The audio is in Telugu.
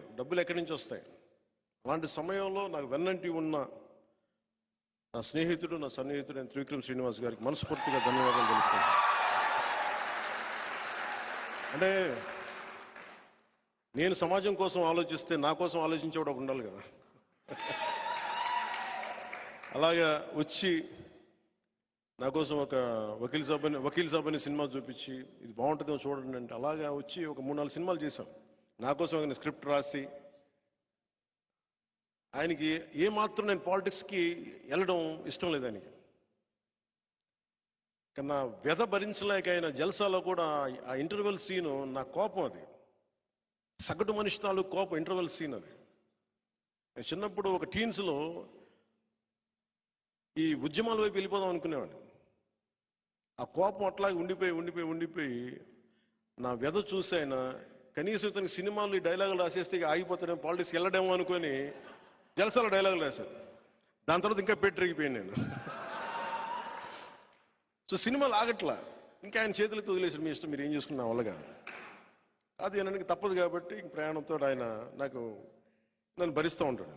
తెలియట్లేదు డబ్బులు ఎక్కడి నుంచి వస్తాయి? అలాంటి సమయంలో నాకు వెన్నంటి ఉన్న నా స్నేహితుడు నా సన్నిహితుడు నేను త్రివిక్రమ్ శ్రీనివాస్ గారికి మనస్ఫూర్తిగా ధన్యవాదాలు తెలుపుతాను అంటే నేను సమాజం కోసం ఆలోచిస్తే నా కోసం ఆలోచించేవాడు ఒకడు ఉండాలి కదా. అలాగా వచ్చి నా కోసం ఒక వకీల్ సాబ్ అని వకీల్ సాబ్ అని సినిమా చూపించి ఇది బాగుంటుందేమో చూడండి అంటే అలాగా వచ్చి ఒక మూడు నాలుగు సినిమాలు చేశాం. నా కోసం ఆయన స్క్రిప్ట్ రాసి ఆయనకి ఏ మాత్రం నేను పాలిటిక్స్కి వెళ్ళడం ఇష్టం లేదు ఆయనకి. కన్నా వ్యధ భరించలేక ఆయన జల్సాలో కూడా ఆ ఇంటర్వెల్ సీను నా కోపం అది. సగటు మనిషి తాలూకు కోపం ఇంటర్వెల్ సీన్ అది. నేను చిన్నప్పుడు ఒక టీన్స్లో ఈ ఉద్యమాల వైపు వెళ్ళిపోదాం అనుకునేవాడిని. ఆ కోపం అట్లాగే ఉండిపోయి ఉండిపోయి ఉండిపోయి నా వ్యధ చూసి ఆయన కనీసం ఇతనికి సినిమాలు ఈ డైలాగులు రాసేస్తే ఇక ఆగిపోతాడేమో పాలిటిక్స్ వెళ్ళడేమో అనుకొని జలసాల డైలాగులు రాశారు దాని తర్వాత ఇంకా పెట్టిరిగిపోయాను నేను. సో సినిమాలు ఆగట్లా. ఇంకా ఆయన చేతులతో వదిలేసాడు మీ ఇష్టం మీరు ఏం చేసుకున్నా వల్ల కాదు అది అనడానికి తప్పదు కాబట్టి ఇంక ప్రయాణంతో ఆయన నాకు నన్ను భరిస్తూ ఉంటాడు.